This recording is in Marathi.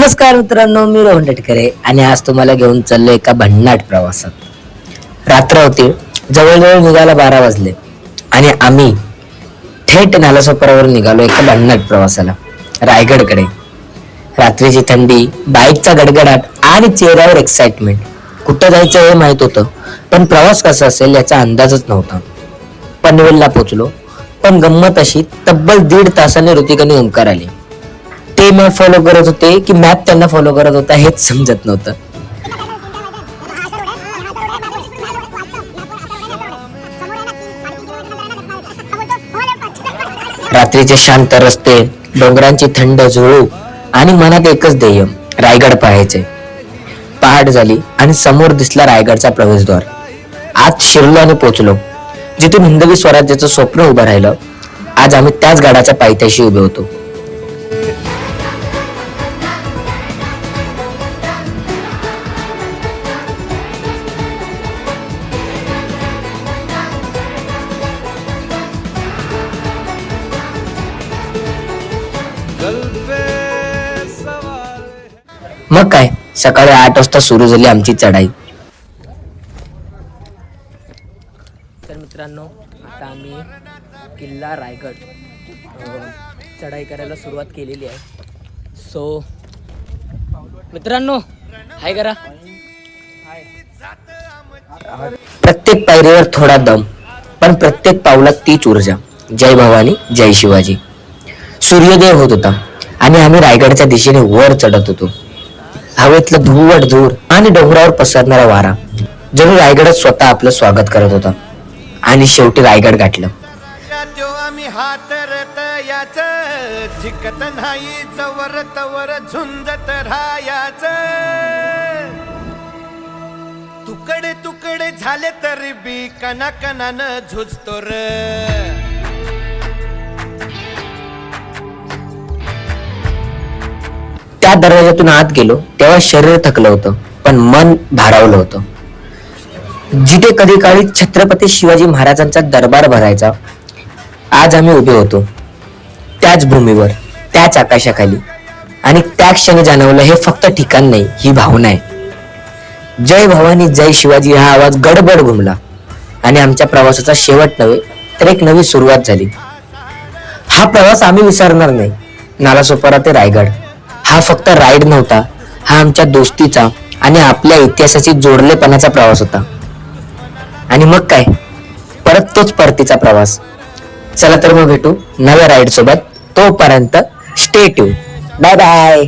नमस्कार मित्रांनो मी रोहन टटकरे आणि आज तुम्हाला घेऊन चाललो एका भन्नाट प्रवासात. रात्र होती जवळजवळ निघायला बारा वाजले आणि आम्ही थेट नालासोपारावर निघालो एका भन्नाट प्रवासाला रायगडकडे. रात्रीची थंडी बाईकचा गडगडाट आणि चेहऱ्यावर एक्साइटमेंट कुठं जायचं हे माहीत होतं पण प्रवास कसा असेल याचा अंदाजच नव्हता. पनवेलला पोचलो पण गंमत अशी तब्बल दीड तासाने ऋतिकाने ओंकार आली. मॅप फॉलो करत होते की मॅप त्यांना फॉलो करत होता हेच समजत नव्हतं. रात्रीचे शांत रस्ते डोंगरांची थंड झुळू आणि मनात एकच ध्येय रायगड पाहायचे. पहाट झाली आणि समोर दिसला रायगडचा प्रवेशद्वार. आत शिरलो आणि पोचलो. जिथून हिंदवी स्वराज्याचं स्वप्न उभं राहिलं. आज आम्ही त्याच गडाच्या पायथ्याशी उभे होतो. मग काय सकाळी आठ वाजता सुरू झाली आमची चढाई. तर मित्रांनो आता आम्ही किल्ला रायगड चढाई करायला सुरुवात केलेली आहे. सो मित्रांनो हाय करा. प्रत्येक पायरीवर थोडा दम पण प्रत्येक पावलात तीच ऊर्जा. जय भवानी जय शिवाजी. सूर्योदय होत होता. आणि आम्ही रायगडच्या दिशेने वर चढत होतो. हवेतलं धुवट धूर आणि डोंगरावर पसरणारा वारा जणू रायगडच स्वतः आपलं स्वागत करत होता. आणि शेवटी रायगड गाठलं. आम्ही नाही चवर तवर तुकडे तुकडे झाले तरी बी कना कनानं झुजतो र. त्या दरवाजातून आत गेलो तेव्हा शरीर थकलं होतं पण मन भारावलं होतं. जिथे कधी काळी छत्रपती शिवाजी महाराजांचा दरबार भरायचा आज आम्ही उभे होतो त्याच भूमीवर त्याच आकाशाखाली. आणि त्या क्षणी जाणवलं हे फक्त ठिकाण नाही ही भावना आहे. जय भवानी जय शिवाजी हा आवाज गडबड घुमला. आणि आमच्या प्रवासाचा शेवट नव्हे तर एक नवी सुरुवात झाली. हा प्रवास आम्ही विसरणार नाही. नालासोपारा ते रायगड. हा फक्त राईड नव्हता हा आमच्या दोस्तीचा आणि आपल्या इतिहासाशी जोडलेपणाचा प्रवास होता. आणि मग काय? परत तोच परतीचा प्रवास. चला तर मग भेटू नव्या राईड सोबत तोपर्यंत स्टे ट्यून बाय बाय